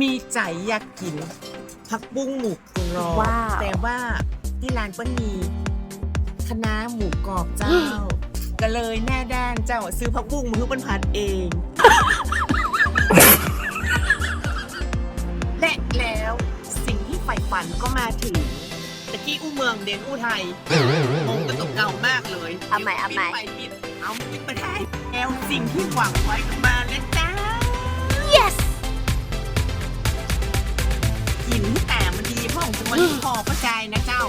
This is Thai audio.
มีใจอยากกินผักบุ้งหมูกรอบว้าว แต่ว่าที่ร้านก็มีคณะน้าหมูกรอบเจ้า ก็เลยแน่ด้านเจ้าซื้อผักบุ้งมือเป็นผัดเอง และแล้วสิ่งที่ใฝ่ฝันก็มาถึงตะกี้อู้เมืองเดนอู้ไทยงงกับเก่ามากเลยเอาใหม่เอาใหม่ ปิดไปปิดเอาปิดไปได้แล้วสิ่งที่หวังไว้ก็มา วันอพระจายนะเจ้า